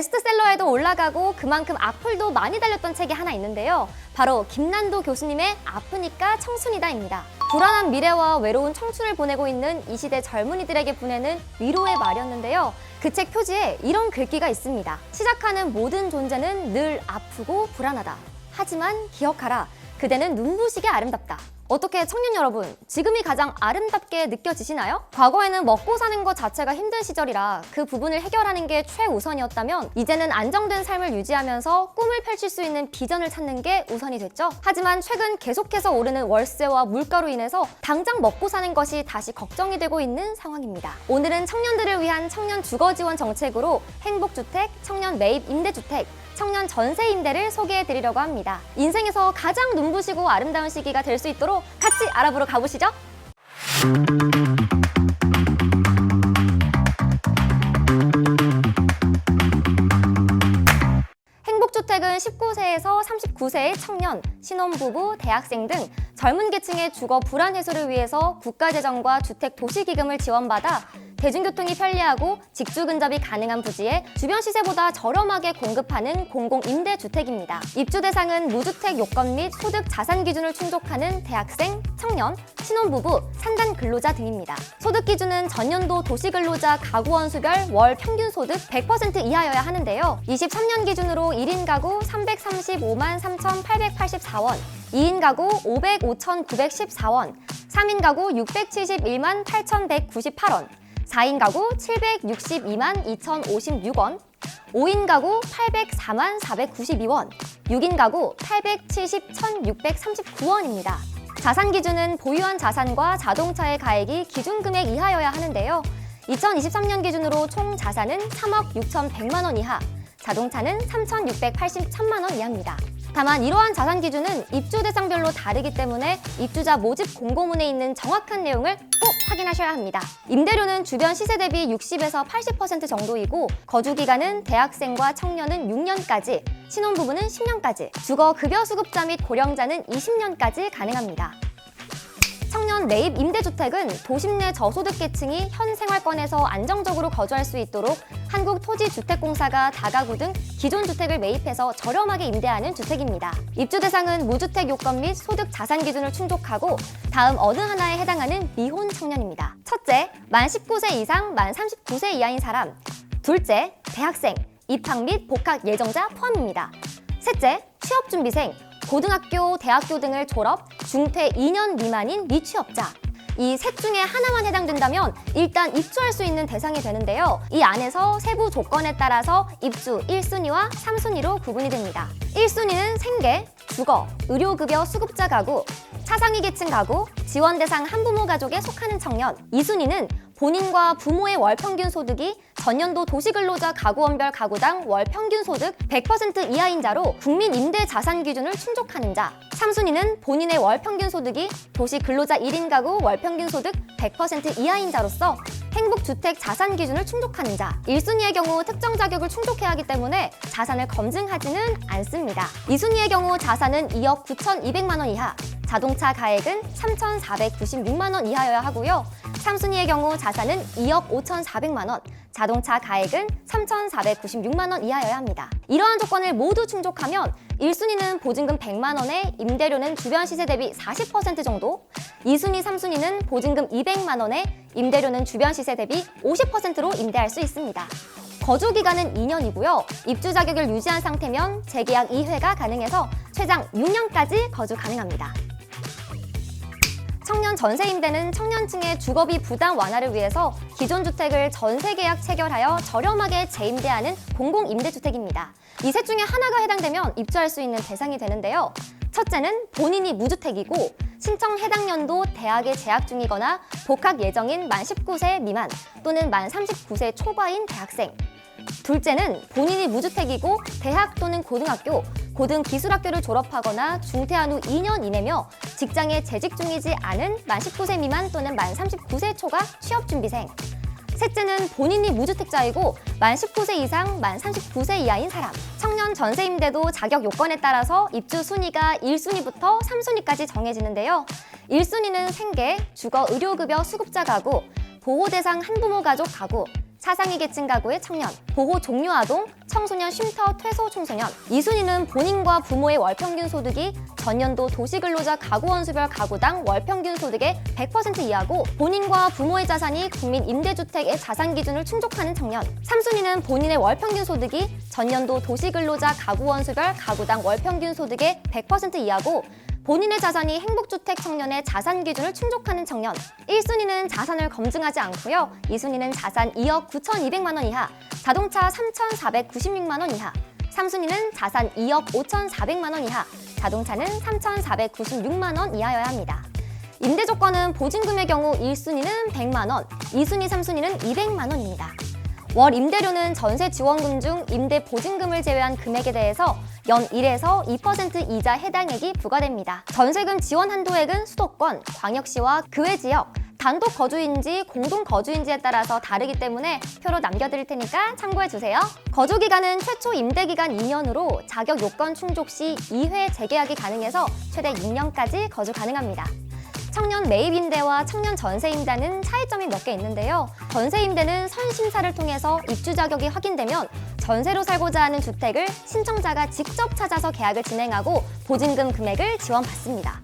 베스트셀러에도 올라가고 그만큼 악플도 많이 달렸던 책이 하나 있는데요. 바로 김난도 교수님의 아프니까 청순이다입니다. 불안한 미래와 외로운 청춘을 보내고 있는 이 시대 젊은이들에게 보내는 위로의 말이었는데요. 그 책 표지에 이런 글귀가 있습니다. 시작하는 모든 존재는 늘 아프고 불안하다. 하지만 기억하라. 그대는 눈부시게 아름답다. 어떻게 청년 여러분, 지금이 가장 아름답게 느껴지시나요? 과거에는 먹고 사는 것 자체가 힘든 시절이라 그 부분을 해결하는 게 최우선이었다면 이제는 안정된 삶을 유지하면서 꿈을 펼칠 수 있는 비전을 찾는 게 우선이 됐죠. 하지만 최근 계속해서 오르는 월세와 물가로 인해서 당장 먹고 사는 것이 다시 걱정이 되고 있는 상황입니다. 오늘은 청년들을 위한 청년 주거 지원 정책으로 행복주택, 청년 매입 임대주택, 청년 전세 임대를 소개해 드리려고 합니다. 인생에서 가장 눈부시고 아름다운 시기가 될 수 있도록 같이 알아보러 가보시죠. 행복주택은 19세에서 39세의 청년, 신혼부부, 대학생 등 젊은 계층의 주거 불안 해소를 위해서 국가재정과 주택도시기금을 지원받아 대중교통이 편리하고 직주 근접이 가능한 부지에 주변 시세보다 저렴하게 공급하는 공공임대주택입니다. 입주 대상은 무주택 요건 및 소득 자산 기준을 충족하는 대학생, 청년, 신혼부부, 산단 근로자 등입니다. 소득 기준은 전년도 도시근로자 가구원 수별 월 평균 소득 100% 이하여야 하는데요. 23년 기준으로 1인 가구 335만 3,884원, 2인 가구 505,914원, 3인 가구 671만 8,198원, 4인 가구 762만 2,056원, 5인 가구 804만 492원, 6인 가구 870, 1,639원입니다. 자산 기준은 보유한 자산과 자동차의 가액이 기준 금액 이하여야 하는데요. 2023년 기준으로 총 자산은 3억 6,100만 원 이하, 자동차는 3,683만 원 이하입니다. 다만 이러한 자산 기준은 입주 대상별로 다르기 때문에 입주자 모집 공고문에 있는 정확한 내용을 꼭 확인하셔야 합니다. 임대료는 주변 시세 대비 60에서 80% 정도이고 거주 기간은 대학생과 청년은 6년까지, 신혼부부는 10년까지, 주거 급여 수급자 및 고령자는 20년까지 가능합니다. 청년 매입 임대주택은 도심 내 저소득 계층이 현 생활권에서 안정적으로 거주할 수 있도록 한국토지주택공사가 다가구 등 기존 주택을 매입해서 저렴하게 임대하는 주택입니다. 입주 대상은 무주택 요건 및 소득 자산 기준을 충족하고 다음 어느 하나에 해당하는 미혼 청년입니다. 첫째, 만 19세 이상 만 39세 이하인 사람. 둘째, 대학생, 입학 및 복학 예정자 포함입니다. 셋째, 취업준비생, 고등학교, 대학교 등을 졸업, 중퇴 2년 미만인 미취업자. 이 셋 중에 하나만 해당된다면 일단 입주할 수 있는 대상이 되는데요. 이 안에서 세부 조건에 따라서 입주 1순위와 3순위로 구분이 됩니다. 1순위는 생계, 주거, 의료급여 수급자 가구, 차상위 계층 가구, 지원 대상 한부모 가족에 속하는 청년. 2순위는 본인과 부모의 월 평균 소득이 전년도 도시근로자 가구원별 가구당 월 평균 소득 100% 이하인 자로 국민 임대 자산 기준을 충족하는 자. 3순위는 본인의 월 평균 소득이 도시근로자 1인 가구 월 평균 소득 100% 이하인 자로서 행복주택 자산 기준을 충족하는 자. 1순위의 경우 특정 자격을 충족해야 하기 때문에 자산을 검증하지는 않습니다. 2순위의 경우 자산은 2억 9,200만 원 이하, 자동차 가액은 3,496만 원 이하여야 하고요. 3순위의 경우 자산은 2억 5,400만 원, 자동차 가액은 3,496만 원 이하여야 합니다. 이러한 조건을 모두 충족하면 1순위는 보증금 100만 원에 임대료는 주변 시세 대비 40% 정도, 2순위, 3순위는 보증금 200만 원에 임대료는 주변 시세 대비 50%로 임대할 수 있습니다. 거주 기간은 2년이고요. 입주 자격을 유지한 상태면 재계약 2회가 가능해서 최장 6년까지 거주 가능합니다. 청년 전세 임대는 청년층의 주거비 부담 완화를 위해서 기존 주택을 전세 계약 체결하여 저렴하게 재임대하는 공공 임대주택입니다. 이 셋 중에 하나가 해당되면 입주할 수 있는 대상이 되는데요. 첫째는 본인이 무주택이고 신청 해당 연도 대학에 재학 중이거나 복학 예정인 만 19세 미만 또는 만 39세 초과인 대학생. 둘째는 본인이 무주택이고 대학 또는 고등학교, 고등기술학교를 졸업하거나 중퇴한 후 2년 이내며 직장에 재직 중이지 않은 만 19세 미만 또는 만 39세 초과 취업준비생. 셋째는 본인이 무주택자이고 만 19세 이상 만 39세 이하인 사람. 청년 전세 임대도 자격 요건에 따라서 입주 순위가 1순위부터 3순위까지 정해지는데요. 1순위는 생계, 주거 의료급여 수급자 가구, 보호 대상 한부모 가족 가구, 차상위 계층 가구의 청년, 보호 종료 아동, 청소년 쉼터 퇴소 청소년. 이 순위는 본인과 부모의 월 평균 소득이 전년도 도시근로자 가구 원 수별 가구당 월 평균 소득의 100% 이하고 본인과 부모의 자산이 국민 임대주택의 자산 기준을 충족하는 청년. 3순위는 본인의 월 평균 소득이 전년도 도시근로자 가구 원 수별 가구당 월 평균 소득의 100% 이하고 본인의 자산이 행복주택 청년의 자산 기준을 충족하는 청년. 1순위는 자산을 검증하지 않고요. 2순위는 자산 2억 9,200만 원 이하, 자동차 3,496만 원 이하. 3순위는 자산 2억 5,400만 원 이하, 자동차는 3,496만 원 이하여야 합니다. 임대 조건은 보증금의 경우 1순위는 100만 원, 2순위, 3순위는 200만 원입니다. 월 임대료는 전세 지원금 중 임대 보증금을 제외한 금액에 대해서 연 1에서 2% 이자 해당액이 부과됩니다. 전세금 지원 한도액은 수도권, 광역시와 그 외 지역, 단독 거주인지 공동 거주인지에 따라서 다르기 때문에 표로 남겨드릴 테니까 참고해 주세요. 거주 기간은 최초 임대 기간 2년으로 자격 요건 충족 시 2회 재계약이 가능해서 최대 6년까지 거주 가능합니다. 청년 매입 임대와 청년 전세 임대는 차이점이 몇 개 있는데요. 전세 임대는 선심사를 통해서 입주 자격이 확인되면 전세로 살고자 하는 주택을 신청자가 직접 찾아서 계약을 진행하고 보증금 금액을 지원받습니다.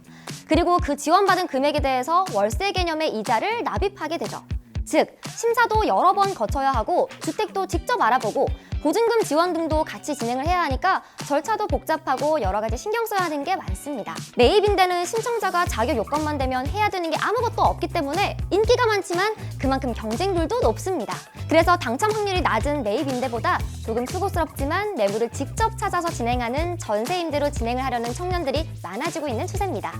그리고 그 지원받은 금액에 대해서 월세 개념의 이자를 납입하게 되죠. 즉, 심사도 여러 번 거쳐야 하고 주택도 직접 알아보고 보증금 지원 등도 같이 진행을 해야 하니까 절차도 복잡하고 여러 가지 신경 써야 하는 게 많습니다. 매입 임대는 신청자가 자격 요건만 되면 해야 되는 게 아무것도 없기 때문에 인기가 많지만 그만큼 경쟁률도 높습니다. 그래서 당첨 확률이 낮은 매입 임대보다 조금 수고스럽지만 매물을 직접 찾아서 진행하는 전세 임대로 진행을 하려는 청년들이 많아지고 있는 추세입니다.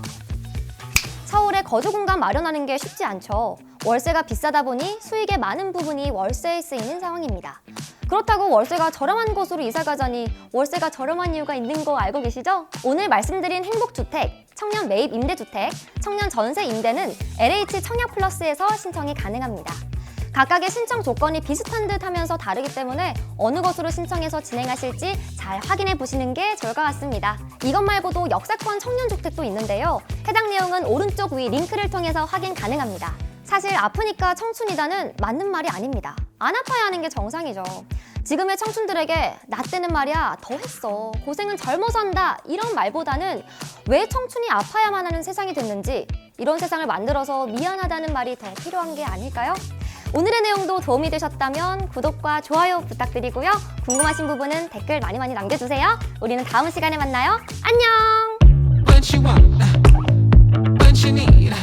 서울에 거주 공간 마련하는 게 쉽지 않죠. 월세가 비싸다 보니 수익의 많은 부분이 월세에 쓰이는 상황입니다. 그렇다고 월세가 저렴한 곳으로 이사 가자니 월세가 저렴한 이유가 있는 거 알고 계시죠? 오늘 말씀드린 행복주택, 청년 매입 임대주택, 청년 전세 임대는 LH 청약 플러스에서 신청이 가능합니다. 각각의 신청 조건이 비슷한 듯 하면서 다르기 때문에 어느 것으로 신청해서 진행하실지 잘 확인해 보시는 게 좋을 것 같습니다. 이것 말고도 역세권 청년 주택도 있는데요. 해당 내용은 오른쪽 위 링크를 통해서 확인 가능합니다. 사실 아프니까 청춘이다는 맞는 말이 아닙니다. 안 아파야 하는 게 정상이죠. 지금의 청춘들에게 나 때는 말이야 더 했어 고생은 젊어서 한다 이런 말보다는 왜 청춘이 아파야만 하는 세상이 됐는지 이런 세상을 만들어서 미안하다는 말이 더 필요한 게 아닐까요? 오늘의 내용도 도움이 되셨다면 구독과 좋아요 부탁드리고요. 궁금하신 부분은 댓글 많이 많이 남겨주세요. 우리는 다음 시간에 만나요. 안녕! what you want, what you need.